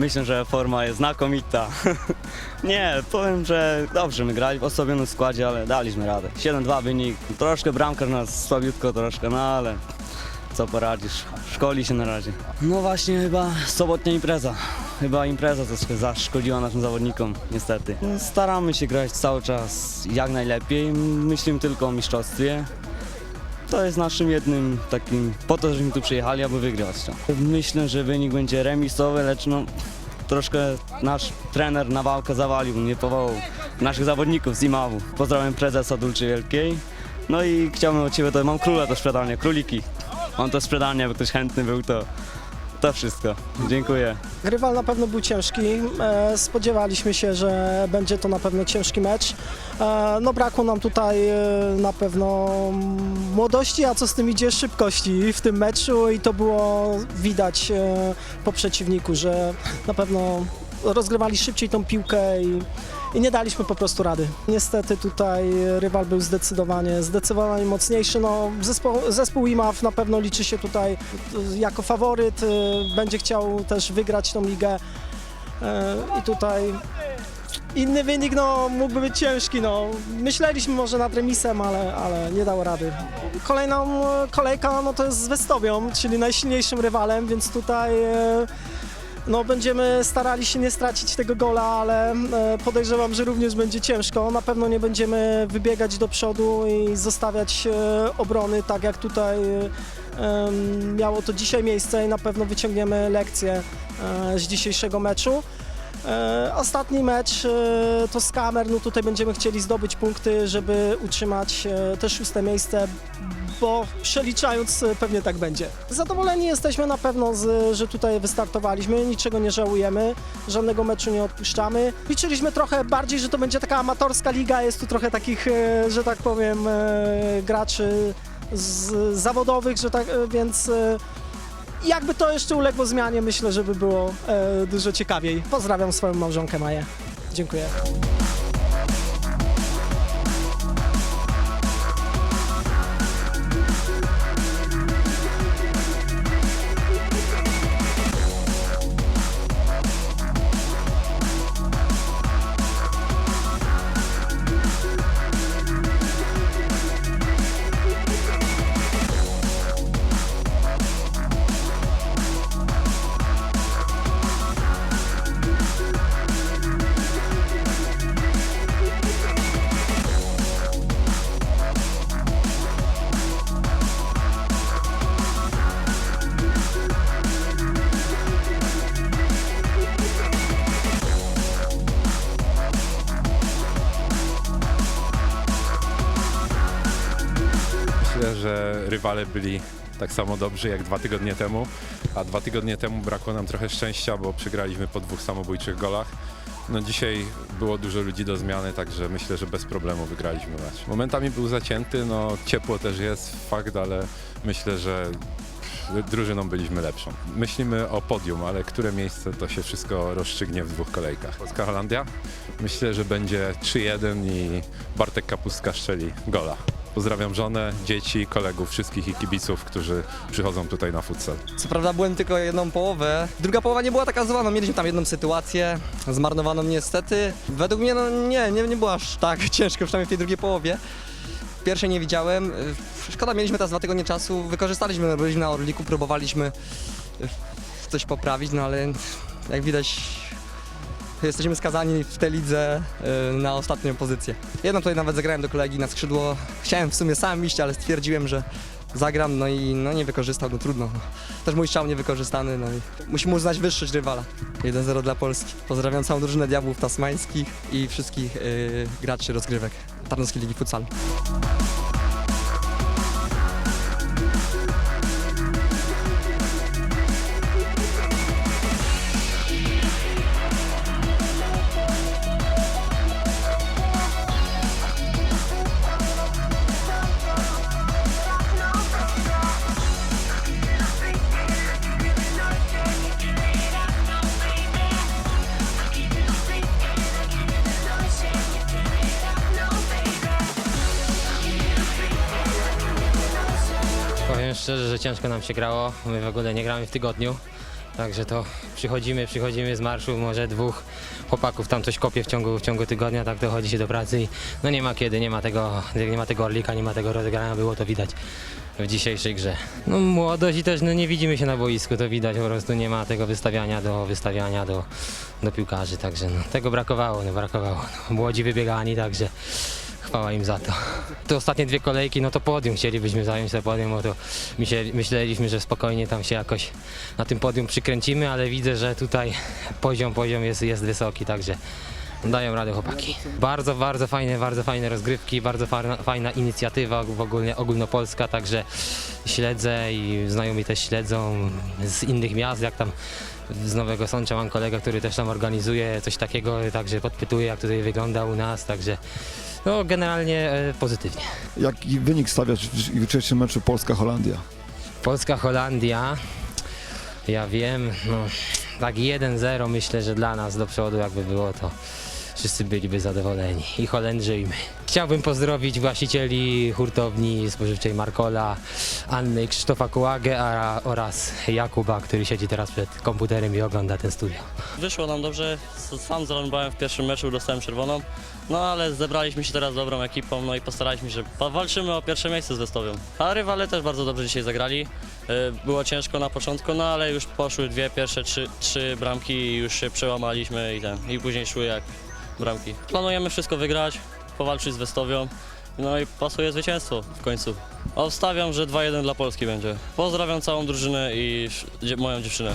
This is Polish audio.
Myślę, że forma jest znakomita. Nie, powiem, że dobrze my grali w osobionym składzie, ale daliśmy radę. 7-2 wynik, troszkę bramkarz nas słabiutko troszkę, no ale co poradzisz, szkoli się na razie. No właśnie chyba sobotnia impreza. Chyba impreza troszkę zaszkodziła naszym zawodnikom, niestety. Staramy się grać cały czas jak najlepiej, myślimy tylko o mistrzostwie. To jest naszym jednym takim, po to, żeśmy tu przyjechali, aby wygrać to. Myślę, że wynik będzie remisowy, lecz no troszkę nasz trener na walkę zawalił, nie powołał naszych zawodników z Imawu. Pozdrawiam prezesa Dulczy Wielkiej. No i chciałbym od Ciebie, to mam króla do sprzedania, króliki. Mam to sprzedanie, jakby ktoś chętny był, to to wszystko. Dziękuję. Rywal na pewno był ciężki. E, Spodziewaliśmy się, że będzie to na pewno ciężki mecz. E, No brakło nam tutaj e, na pewno młodości, a co z tym idzie szybkości w tym meczu i to było widać po przeciwniku, że na pewno rozgrywali szybciej tą piłkę i, i nie daliśmy po prostu rady. Niestety tutaj rywal był zdecydowanie, zdecydowanie mocniejszy. No, zespół, zespół IMAW na pewno liczy się tutaj y, jako faworyt, y, będzie chciał też wygrać tą ligę Y, i tutaj inny wynik no, mógłby być ciężki. No. Myśleliśmy może nad remisem, ale, ale nie dało rady. Kolejną y, kolejka no, to jest z Westowią, czyli najsilniejszym rywalem, więc tutaj no, będziemy starali się nie stracić tego gola, ale e, podejrzewam, że również będzie ciężko. Na pewno nie będziemy wybiegać do przodu i zostawiać e, obrony, tak jak tutaj e, miało to dzisiaj miejsce i na pewno wyciągniemy lekcję z dzisiejszego meczu. Ostatni mecz to z kamer, no tutaj będziemy chcieli zdobyć punkty, żeby utrzymać te szóste miejsce, bo przeliczając e, pewnie tak będzie. Zadowoleni jesteśmy na pewno, z, że tutaj wystartowaliśmy, niczego nie żałujemy, żadnego meczu nie odpuszczamy. Liczyliśmy trochę bardziej, że to będzie taka amatorska liga, jest tu trochę takich, e, że tak powiem, e, graczy z, zawodowych, że tak, więc jakby to jeszcze uległo zmianie, myślę, że by było dużo ciekawiej. Pozdrawiam swoją małżonkę Maję. Dziękuję. Myślę, że rywale byli tak samo dobrzy jak dwa tygodnie temu, a dwa tygodnie temu brakło nam trochę szczęścia, bo przegraliśmy po dwóch samobójczych golach. No dzisiaj było dużo ludzi do zmiany, także myślę, że bez problemu wygraliśmy mecz. Momentami był zacięty, no ciepło też jest fakt, ale myślę, że drużyną byliśmy lepszą. Myślimy o podium, ale które miejsce to się wszystko rozstrzygnie w dwóch kolejkach. Polska Holandia? Myślę, że będzie 3-1 i Bartek Kapustka strzeli gola. Pozdrawiam żonę, dzieci, kolegów, wszystkich i kibiców, którzy przychodzą tutaj na futsal. Co prawda byłem tylko jedną połowę. Druga połowa nie była taka zła, no mieliśmy tam jedną sytuację, zmarnowaną niestety. Według mnie no nie, nie, nie było aż tak ciężko, przynajmniej w tej drugiej połowie. Pierwszej nie widziałem. Szkoda, mieliśmy teraz dwa tygodnie czasu, wykorzystaliśmy, no, byliśmy na Orliku, próbowaliśmy coś poprawić, no ale jak widać jesteśmy skazani w tej lidze y, na ostatnią pozycję. Jedną tutaj nawet zagrałem do kolegi na skrzydło. Chciałem w sumie sam iść, ale stwierdziłem, że zagram, no i no nie wykorzystał, no trudno. Też mój strzał niewykorzystany, no i musimy uznać wyższość rywala. 1-0 dla Polski. Pozdrawiam całą drużynę Diabłów Tasmańskich i wszystkich y, graczy rozgrywek Tarnowskiej Ligi Futsalu. Ciężko nam się grało. My w ogóle nie gramy w tygodniu Także to przychodzimy, przychodzimy z marszu, może dwóch chłopaków tam coś kopie w ciągu, w ciągu tygodnia, tak dochodzi się do pracy i no nie ma kiedy, nie ma tego, nie ma tego orlika, nie ma tego rozegrania, było to widać w dzisiejszej grze. No młodość i też no, nie widzimy się na boisku, to widać, po prostu nie ma tego wystawiania do wystawiania do, do piłkarzy, także no, tego brakowało, no brakowało. No, młodzi wybiegani, także chwała im za to. Te ostatnie dwie kolejki, no to podium, chcielibyśmy zająć to podium, bo to myśleliśmy, że spokojnie tam się jakoś na tym podium przykręcimy, ale widzę, że tutaj poziom, poziom jest, jest wysoki, także dają radę chłopaki. Bardzo, bardzo fajne, bardzo fajne rozgrywki, bardzo fajna, inicjatywa ogólnie ogólnopolska, także śledzę i znajomi też śledzą z innych miast, jak tam z Nowego Sącza mam kolega, który też tam organizuje coś takiego, także podpytuje jak tutaj wygląda u nas, także no generalnie e, pozytywnie. Jaki wynik stawiasz w jutrzejszym meczu Polska-Holandia? Polska-Holandia, ja wiem, no tak 1-0 myślę, że dla nas do przodu jakby było to wszyscy byliby zadowoleni i Holendrzy i my. Chciałbym pozdrowić właścicieli hurtowni spożywczej Markola, Anny i Krzysztofa Kułagę a, oraz Jakuba, który siedzi teraz przed komputerem i ogląda ten studio. Wyszło nam dobrze, sam zarąbałem w pierwszym meczu, dostałem czerwoną, no ale zebraliśmy się teraz dobrą ekipą, no i postaraliśmy się, walczymy o pierwsze miejsce z Westowią. A rywale też bardzo dobrze dzisiaj zagrali, Y, było ciężko na początku, no ale już poszły dwie pierwsze, trzy, trzy bramki i już się przełamaliśmy i, ten, i później szły jak bramki. Planujemy wszystko wygrać, powalczyć z Westowią, no i pasuje zwycięstwo w końcu. Obstawiam, że 2-1 dla Polski będzie. Pozdrawiam całą drużynę i moją dziewczynę.